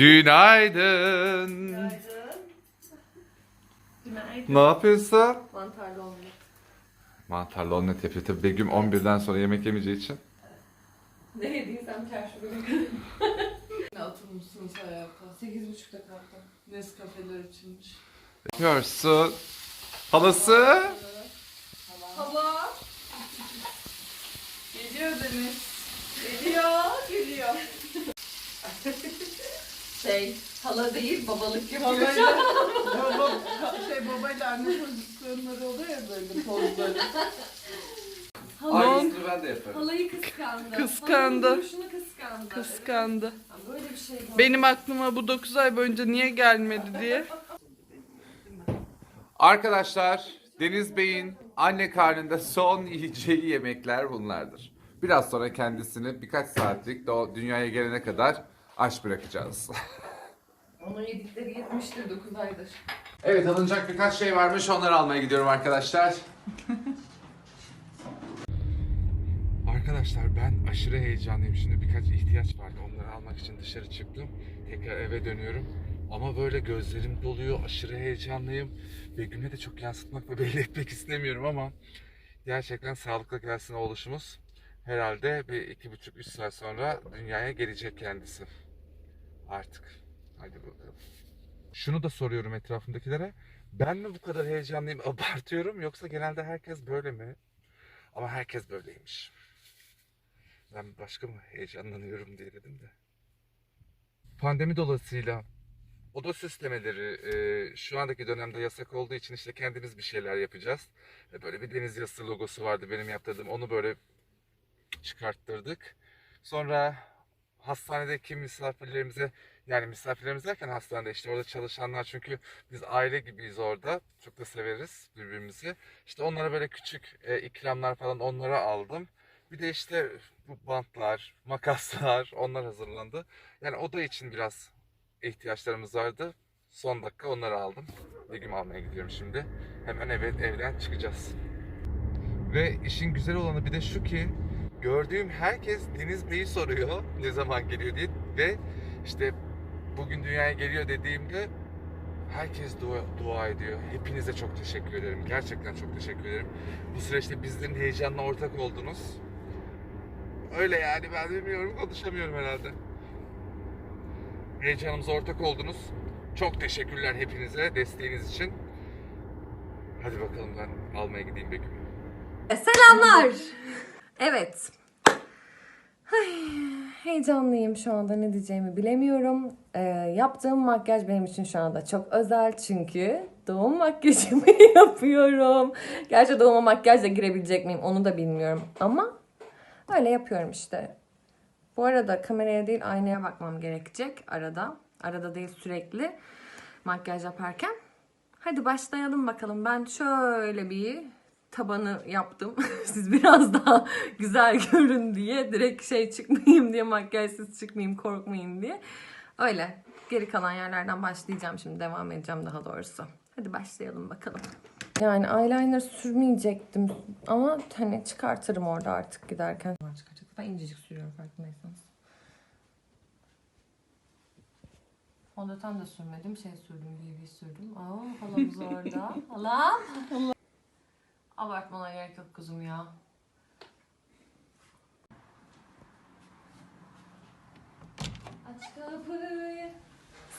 Günaydın. Günaydın. Günaydın. Ne yapıyorsun? Mantarlı omlet. Mantarlı omlet yapıyor. Tabii Begüm 11'den sonra yemek yemeyeceği için. Ne yediysem çarşı bugün. Ne oturmuşsunuz ayakta? Sekiz buçukta kalktım. Nescafeler içilmiş. Yapıyorsun. Halası. Hala. Geliyor Deniz. Geliyor, geliyor. şey, hala değil, babalık yapıyor. Babayla, baba, şey, babayla anne pozisyonları oluyor ya böyle pozları. Aynısını ben de yaparım. Halayı kıskandı. Kıskandı. Duruşunu kıskandı. Kıskandı. Ha, Böyle bir şey var. Benim aklıma bu 9 ay boyunca niye gelmedi diye. Arkadaşlar Deniz Bey'in anne karnında son yiyeceği yemekler bunlardır. Biraz sonra kendisini birkaç saatlik de o dünyaya gelene kadar aç bırakacağız. Onun yedikleri yetmiştir 9 aydır. evet alınacak birkaç şey varmış onları almaya gidiyorum arkadaşlar. Arkadaşlar ben aşırı heyecanlıyım. Şimdi birkaç ihtiyaç vardı. Onları almak için dışarı çıktım. Tekrar eve dönüyorum. Ama böyle gözlerim doluyor. Aşırı heyecanlıyım. Begüm'e de çok yansıtmak ve belli etmek istemiyorum ama gerçekten sağlıklı gelsin oluşumuz. Herhalde bir iki buçuk üç saat sonra dünyaya gelecek kendisi. Artık. Hadi bakalım. Şunu da soruyorum etrafındakilere. Ben mi bu kadar heyecanlıyım, abartıyorum yoksa genelde herkes böyle mi? Ama herkes böyleymiş. Ben başka mı heyecanlanıyorum diye dedim de. Pandemi dolayısıyla oda süslemeleri e, şu andaki dönemde yasak olduğu için işte kendimiz bir şeyler yapacağız. Ve böyle bir deniz yası logosu vardı benim yaptırdığım. Onu böyle çıkarttırdık. Sonra hastanedeki misafirlerimize yani misafirlerimiz derken hastanede işte orada çalışanlar çünkü biz aile gibiyiz orada. Çok da severiz birbirimizi. İşte onlara böyle küçük e, ikramlar falan onlara aldım. Bir de işte bu bantlar, makaslar onlar hazırlandı. Yani oda için biraz ihtiyaçlarımız vardı. Son dakika onları aldım. Begüm almaya gidiyorum şimdi. Hemen eve, evden çıkacağız. Ve işin güzel olanı bir de şu ki gördüğüm herkes Deniz Bey'i soruyor ne zaman geliyor diye ve işte bugün dünyaya geliyor dediğimde herkes dua, dua ediyor. Hepinize çok teşekkür ederim. Gerçekten çok teşekkür ederim. Bu süreçte bizlerin heyecanla ortak oldunuz. Öyle yani ben bilmiyorum konuşamıyorum herhalde. Heyecanımıza ortak oldunuz. Çok teşekkürler hepinize desteğiniz için. Hadi bakalım ben almaya gideyim Begüm'ü. Selamlar. Evet. Ay, heyecanlıyım şu anda ne diyeceğimi bilemiyorum. Ee, yaptığım makyaj benim için şu anda çok özel çünkü doğum makyajımı yapıyorum. Gerçi doğuma makyajla girebilecek miyim onu da bilmiyorum ama öyle yapıyorum işte. Bu arada kameraya değil aynaya bakmam gerekecek arada. Arada değil sürekli makyaj yaparken. Hadi başlayalım bakalım. Ben şöyle bir tabanı yaptım. Siz biraz daha güzel görün diye. Direkt şey çıkmayayım diye, makyajsız çıkmayayım, korkmayın diye. Öyle. Geri kalan yerlerden başlayacağım şimdi. Devam edeceğim daha doğrusu. Hadi başlayalım bakalım. Yani eyeliner sürmeyecektim ama hani çıkartırım orada artık giderken. Çıkaracak. Ben incecik sürüyorum farkındaysanız. Fondöten de sürmedim. Şey sürdüm, BB sürdüm. Aa halamız orada. Halam. Abartmana gerek yok kuzum ya. Aç kapıyı.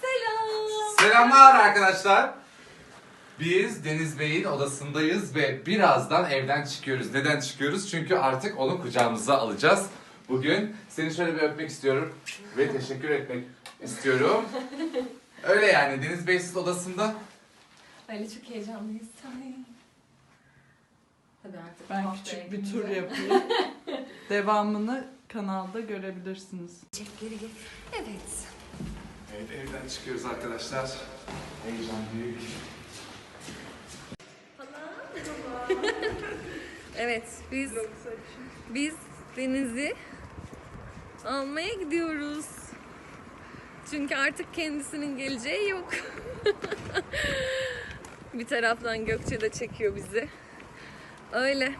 Selam. Selamlar arkadaşlar. Biz Deniz Bey'in odasındayız ve birazdan evden çıkıyoruz. Neden çıkıyoruz? Çünkü artık onu kucağımıza alacağız. Bugün seni şöyle bir öpmek istiyorum ve teşekkür etmek istiyorum. Öyle yani Deniz Bey siz odasında. Öyle çok heyecanlıyız. Ay. Artık. Ben küçük bir tur yapayım. Devamını kanalda görebilirsiniz. Geri gel. Evet. Evet evden çıkıyoruz arkadaşlar. Heyecan büyük. Evet biz biz Deniz'i almaya gidiyoruz. Çünkü artık kendisinin geleceği yok. Bir taraftan Gökçe de çekiyor bizi. Öyle.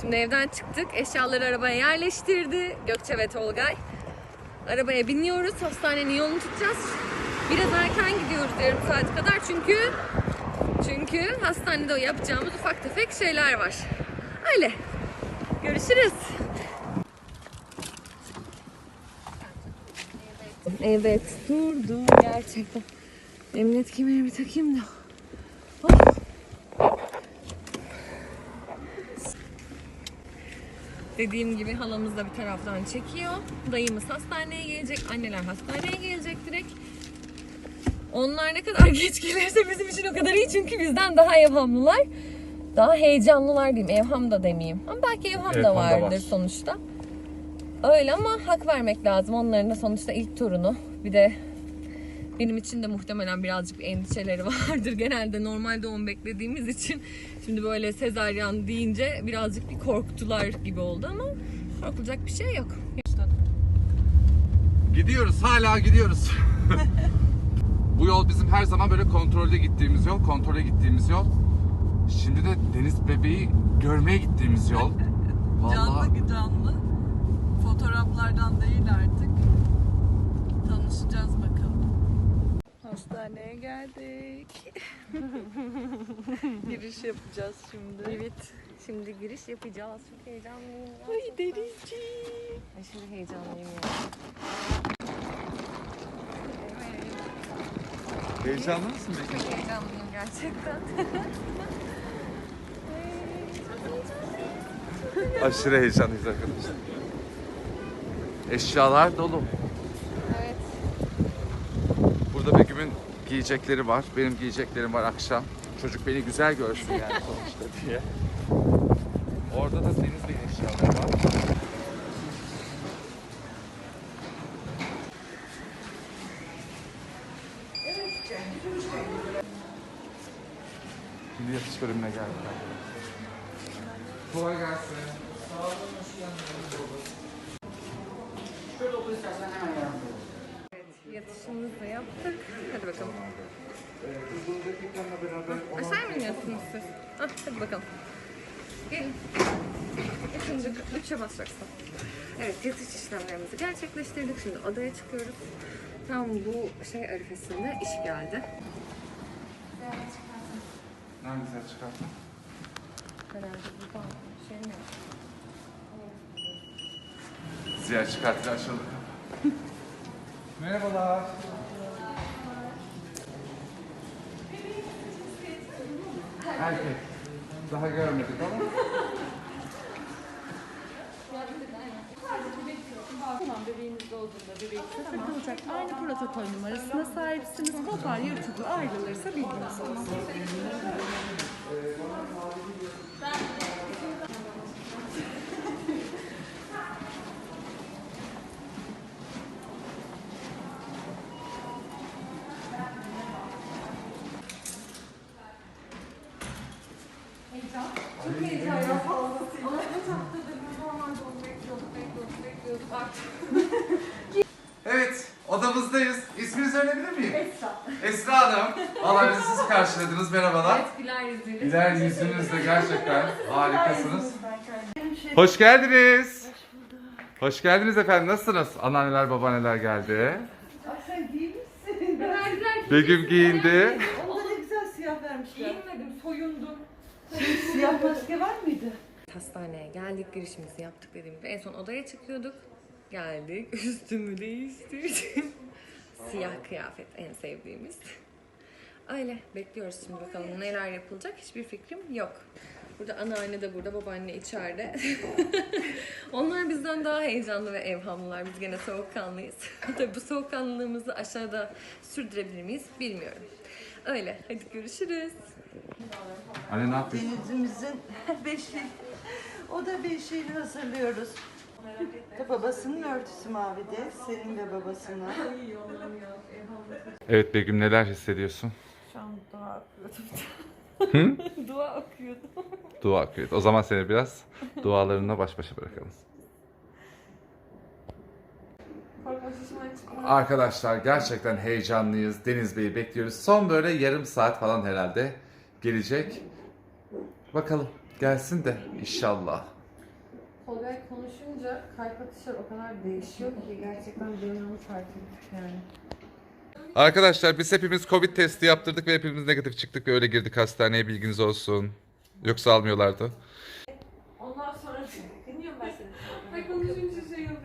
Şimdi evden çıktık. Eşyaları arabaya yerleştirdi. Gökçe ve Tolgay. Arabaya biniyoruz. Hastanenin yolunu tutacağız. Biraz erken gidiyoruz yarım saat kadar çünkü çünkü hastanede o yapacağımız ufak tefek şeyler var. Öyle. Görüşürüz. Evet, dur dur gerçekten. Emniyet kemerimi takayım da. Dediğim gibi halamız da bir taraftan çekiyor. Dayımız hastaneye gelecek, anneler hastaneye gelecek direkt. Onlar ne kadar geç gelirse bizim için o kadar iyi çünkü bizden daha evhamlılar. Daha heyecanlılar diyeyim. Evham da demeyeyim. Ama belki evham Evham da vardır var. sonuçta. Öyle ama hak vermek lazım. Onların da sonuçta ilk torunu. Bir de benim için de muhtemelen birazcık bir endişeleri vardır. Genelde normal doğum beklediğimiz için şimdi böyle sezaryen deyince birazcık bir korktular gibi oldu ama korkulacak bir şey yok. Gidiyoruz, hala gidiyoruz. Bu yol bizim her zaman böyle kontrolde gittiğimiz yol, kontrole gittiğimiz yol. Şimdi de Deniz bebeği görmeye gittiğimiz yol. Vallahi Canlı canlı. Fotoğraflardan değil artık. Tanışacağız bakalım. Hastaneye geldik. Giriş yapacağız şimdi. Evet. Şimdi giriş yapacağız. Çok heyecanlıyım. Ay denizciğim. Aşırı heyecanlıyım ya. heyecanlı mısın? Çok heyecanlıyım gerçekten. Aşırı heyecanlıyız arkadaşlar. Eşyalar dolu. Evet. Burada Begüm'ün giyecekleri var. Benim giyeceklerim var akşam. Çocuk beni güzel görsün yani sonuçta diye. Orada da Deniz eşyaları var. Şimdi yatış bölümüne geldik arkadaşlar. Kolay gelsin. Yatışımızı da yaptık. Hadi bakalım. Aşağı mı iniyorsunuz siz? Ah, hadi bakalım. Gelin. Üçüncü, üçe basacaksın. Evet, yatış işlemlerimizi gerçekleştirdik. Şimdi odaya çıkıyoruz. Tam bu şey arifesinde iş geldi. Ne güzel çıkarttın. Herhalde bu şey mi? Ziyaret çıkartıyla açıldı. Merhabalar. Erkek. Daha görmedik ama. Tamam bebeğiniz bebeği. Aynı protokol numarasına sahipsiniz. Kopar, yırtılır, ayrılırsa bilginiz olsun. Çok heyecan ya fazlasıyla. Ama kaç haftadır biz normalde onu bekliyorduk, bekliyorduk, bekliyorduk artık. Evet, odamızdayız. İsminizi öğrenebilir miyim? Esra. Esra Hanım. Valla bizi siz karşıladınız. Merhabalar. Evet, güler yüzüyle. Güler yüzünüzle gerçekten harikasınız. Hoş geldiniz. Hoş geldiniz efendim. Nasılsınız? Anneanneler, babaanneler geldi. Ay sen değil misin? Begüm giyindi. Onda ne güzel siyah vermişler. Giyinmedim, soyundum. Siyah maske var mıydı? Hastaneye geldik, girişimizi yaptık dediğim gibi. En son odaya çıkıyorduk. Geldik, üstümü değiştirdim. Siyah kıyafet en sevdiğimiz. Öyle bekliyoruz şimdi bakalım neler yapılacak hiçbir fikrim yok. Burada anneanne de burada, babaanne içeride. Onlar bizden daha heyecanlı ve evhamlılar. Biz gene soğukkanlıyız. Tabii bu soğukkanlılığımızı aşağıda sürdürebilir miyiz bilmiyorum. Öyle. Hadi görüşürüz. Anne ne yapıyorsun? Denizimizin beşi. O da beşiğini hazırlıyoruz. Babasının örtüsü mavide, senin ve babasının. Evet Begüm neler hissediyorsun? Şu an dua okuyordum. dua okuyordum. Dua akıyor. O zaman seni biraz dualarınla baş başa bırakalım. Arkadaşlar gerçekten heyecanlıyız. Deniz Bey'i bekliyoruz. Son böyle yarım saat falan herhalde gelecek. Bakalım gelsin de inşallah. Tolga'yla konuşunca kalp atışları o kadar değişiyor ki gerçekten ben onu fark ettik yani. Arkadaşlar biz hepimiz Covid testi yaptırdık ve hepimiz negatif çıktık ve öyle girdik hastaneye bilginiz olsun. Yoksa almıyorlardı. Ondan sonra dinliyorum ben seni. Ay konuşunca şey oldu.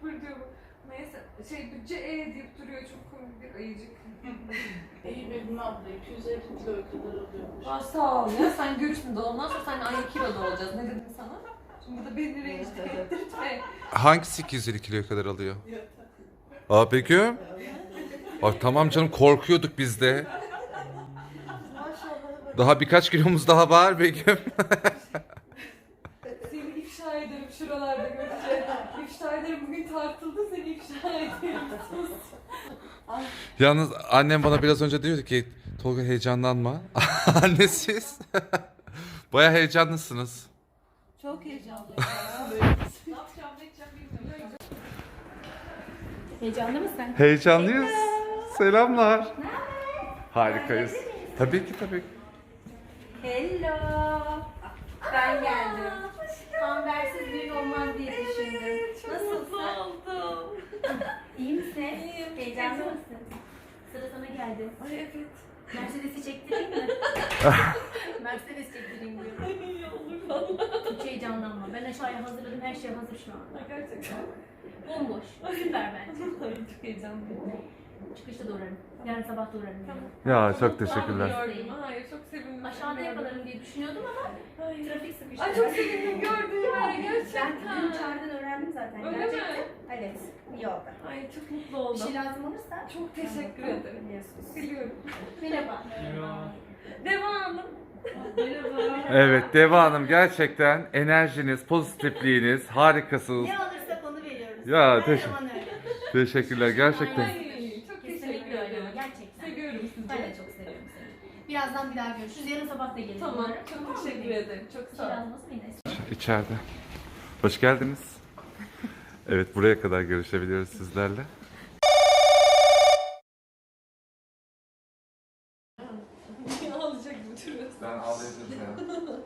Fırlıyor bu. Neyse şey bütçe E deyip duruyor çok komik bir ayıcık. İyi Begüm abla 250 kilo kadar alıyormuş. Aa, sağ ol ya sen görürsün doğumdan sonra seninle aynı kiloda olacağız. Ne dedim sana? Şimdi burada beni rencide ettirtme. Hangisi 250 kiloya kadar alıyor? Aa Begüm. Ay tamam canım korkuyorduk biz de. Daha birkaç kilomuz daha var Begüm. Seni ifşa ederim şuralarda görünce. İfşa ederim bugün tartıldı seni ifşa ederim. Yalnız annem bana biraz önce diyordu ki Tolga heyecanlanma. Anne siz. Baya heyecanlısınız. Çok heyecanlı. Ne yapacağım ne edeceğim bilmiyorum. Heyecanlı mısın? Heyecanlıyız. Selamlar. Harikayız. Tabii ki tabii ki. Hello. Ben geldim. Ambersiz düğün olmaz diye düşündüm. Nasılsın? oldum. İyi misin? İyiyim. Heyecanlı mısın? Sıra sana geldi. Ay evet. Mercedes'i çektireyim mi? Mercedes çektireyim diyorum. İyi olur valla. Hiç heyecanlanma. Ben aşağıya hazırladım. Her şey hazır şu anda. Gerçekten. Bomboş. Süper bence. Ay çok heyecanlıyım. Çıkışta da uğrarım. Yarın sabah da uğrarım. Tamam. Ya çok teşekkürler. gördüğüm. Hayır çok sevindim. Aşağıda yakalarım diye düşünüyordum ama Ay. trafik sıkıştı. Ay çok sevindim gördüğüme Ben gerçekten. dün çağrıdan öğrendim zaten. Öyle Gerçekten. mi? Evet. İyi oldu. Ay çok mutlu Bir oldum. şey lazım olursa. Çok teşekkür ederim. Biliyorum. Merhaba. Devam Hanım. Merhaba. Evet Deva Hanım gerçekten enerjiniz, pozitifliğiniz harikasınız. Ne alırsak onu veriyoruz. Ya, Her teşekkür- zaman öyle. Teşekkürler gerçekten. Ay, çok teşekkür Kesinlikle öyle. ederim. Gerçekten. Seviyorum sizi. Ben de çok seviyorum seni. Birazdan bir daha görüşürüz. Yarın sabah da gelirim. Tamam. umarım. Çok mı teşekkür ederim. Çok sağ ol. lazım olsa yine. İçeride. Hoş geldiniz. Evet buraya kadar görüşebiliyoruz sizlerle. Ağlayacak bu türlü. Ben ağlayabilirim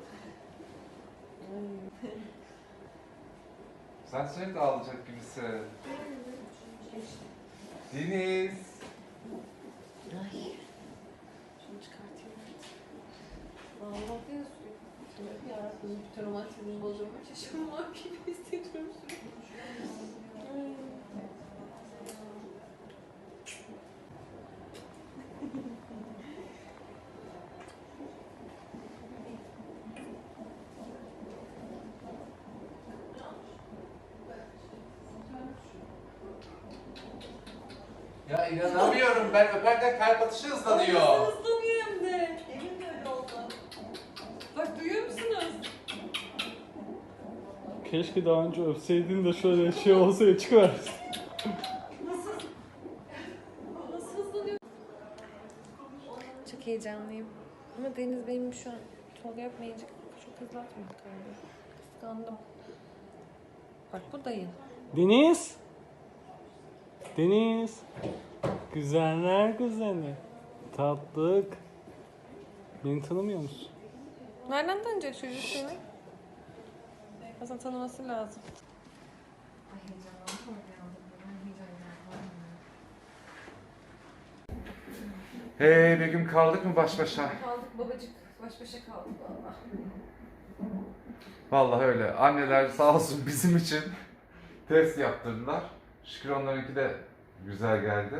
Sen sürekli ağlayacak gibisin. Deniz. Şunu çıkartayım. Ağlamak değil sürekli. Yarabbim bir travmatizm bozuyor. Kaç yaşım var gibi hissediyorum sürekli. Ay. Ya inanamıyorum ben öperken kalp atışı hızlanıyor. Hızlanıyor hem de. Emin de öyle oldu. Bak duyuyor musunuz? Keşke daha önce öpseydin de şöyle şey olsa ya çıkıversin. Nasıl hızlanıyor? Çok heyecanlıyım. Ama Deniz benim şu an Tolga yapmayınca çok hızlı atmıyor galiba. Kıskandım. Bak bu dayı. Deniz! Deniz! Güzeller güzeli. Tatlık. Beni tanımıyor musun? Nereden tanıyacak çocuk seni? Aslında tanıması lazım. Hey Begüm kaldık mı baş başa? Kaldık babacık. Baş başa kaldık valla. Vallahi öyle. Anneler sağ olsun bizim için test yaptırdılar. Şükür onlarınki de güzel geldi.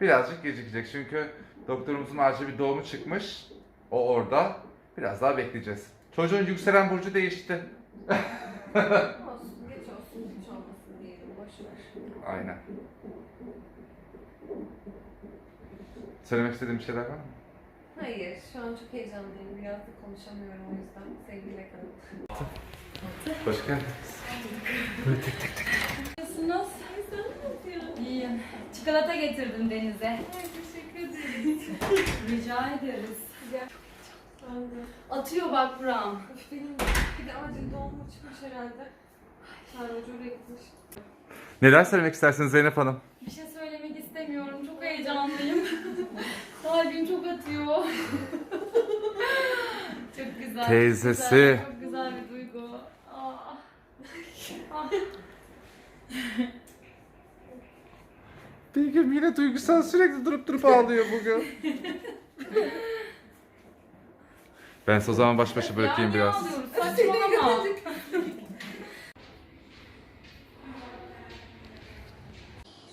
Birazcık gecikecek çünkü doktorumuzun acil bir doğumu çıkmış. O orada. Biraz daha bekleyeceğiz. Çocuğun yükselen burcu değişti. Olsun, geç olsun, hiç olmasın diyelim. Boş ver. Aynen. Söylemek istediğim bir şeyler var mı? Hayır, şu an çok heyecanlıyım. Biraz da konuşamıyorum o yüzden. Sevgiyle kalın. Hoş geldiniz. Nasılsınız? Sen nasılsın? İyiyim. Çikolata getirdim Deniz'e. Ay teşekkür ederim. Rica ederiz. Ben de. Atıyor bak buram. Üf, benim bir de acil doğum çıkmış herhalde. Çağrı Hoca oraya gitmiş. Neler söylemek istersiniz Zeynep Hanım? Bir şey söylemek istemiyorum. Çok heyecanlıyım. Kalbim çok atıyor. çok güzel. Teyzesi. Çok güzel, çok güzel bir duygu Begüm yine duygusal sürekli durup durup ağlıyor bugün. ben size o zaman baş başa bırakayım biraz. ne ağlıyoruz? Saçmalama.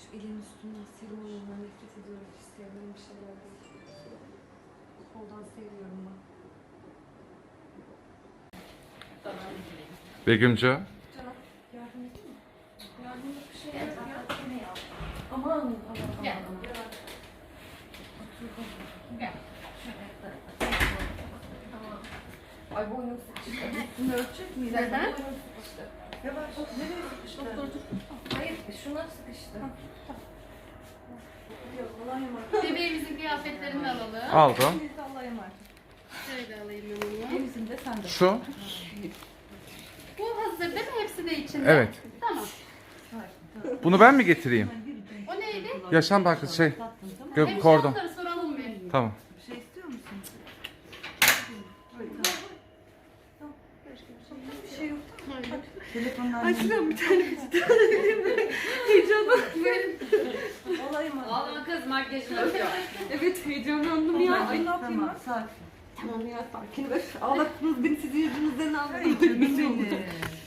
Şu elin üstünden silmemden nefret ediyorum. Hiç sevdiğim bir şeyler değil. Koldan seviyorum ben. Begümcü. Ay boynum sıkıştı. Bunu ölçecek miyiz? Neden? Boynum sıkıştı. Yavaş. Nereye sıkıştı? Hayır şuna sıkıştı. Bebeğimizin kıyafetlerini alalım. Aldım. Allah'a emanet. Şöyle alayım ben onu. Bizim de sen de. Şu. Bu hazır değil mi? Hepsi de içinde. Evet. Tamam. Bunu ben mi getireyim? O neydi? Yaşam bankası şey. Gö Hemşire kordon. soralım bir. Tamam. Bir şey istiyor musun? Bir şey yok. Telefondan. Ay Sinan bir tane Allah'a emanet. Ağlama kız makyajını yapıyor. Evet heyecanlandım ya. Ay ne yapayım Tamam, ben? sakin. Tamam ya sakin ver. Ağlattınız beni sizi yüzünüzden Ay aldım. canım benim.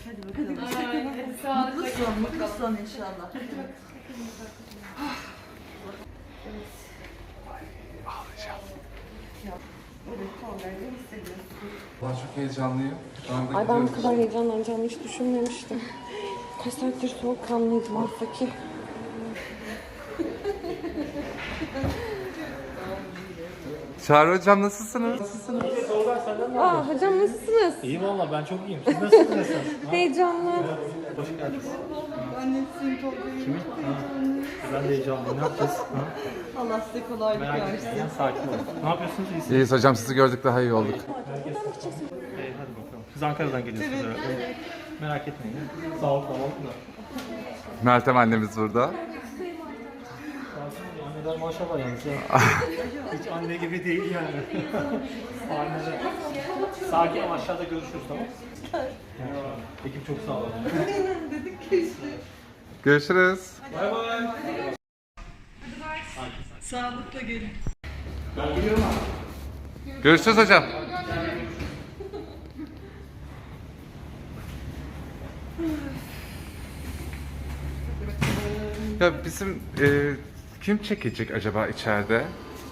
Hadi bakalım. Ay, hadi sağlıkla Mutlu son, mutlu son inşallah. Ne? Ben çok heyecanlıyım. Anda Ay ben bu kadar heyecanlanacağımı hiç düşünmemiştim. Kaç saattir soğukkanlıydım oysa ki. Çağrı hocam nasılsınız? Aa hocam nasılsınız? İyi valla ben çok iyiyim. Siz nasılsınız? Heyecanlı. Hoş geldiniz. Annesinin toplayı. Ben de heyecanlıyım. Ne yapacağız? Ha? Allah size kolaylık Merak versin. etmeyin. Sakin olun. Ne yapıyorsunuz? İyisiniz. İyiyiz hocam sizi gördük daha iyi olduk. Ee, hadi bakalım. Siz Ankara'dan geliyorsunuz herhalde. Merak etmeyin. Sağ ol, sağ ol. Meltem annemiz burada. Anneler maşallah yalnız ya. Hiç anne gibi değil yani. Anneler. Sakin ama aşağıda görüşürüz tamam Ekip çok sağ olun. Dedik ki işte. Görüşürüz. Bay bay. Sağlıkla gelin. Görüşürüz hocam. Ya bizim e, kim çekecek acaba içeride?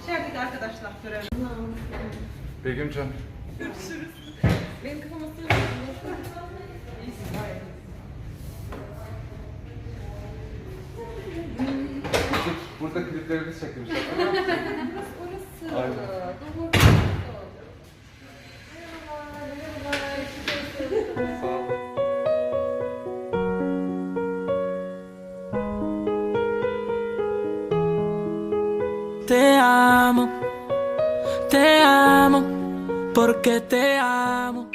İçerideki arkadaşlar görelim. Begümcan. Benim kafama Burada kliplerimizi çekmişler. Aynen. Sağ olun. Te amo, te amo, porque te amo.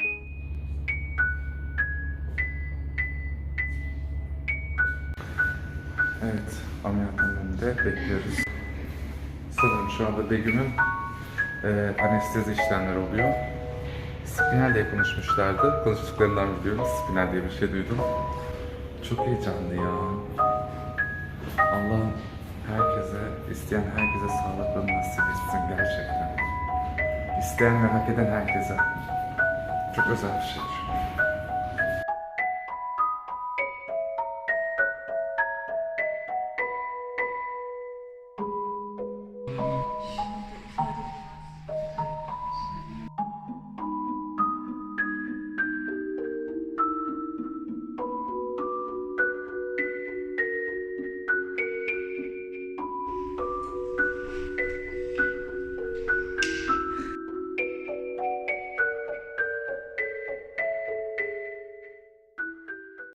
Evet, ameliyatın önünde bekliyoruz. Sanırım şu anda Begüm'ün e, anestezi işlemleri oluyor. Spinal diye konuşmuşlardı. Konuştuklarından biliyorum. Spinal diye bir şey duydum. Çok heyecanlı ya. Allah'ım herkese, isteyen herkese sağlıkla nasip etsin gerçekten. İsteyen ve hak eden herkese. Çok özel bir şey.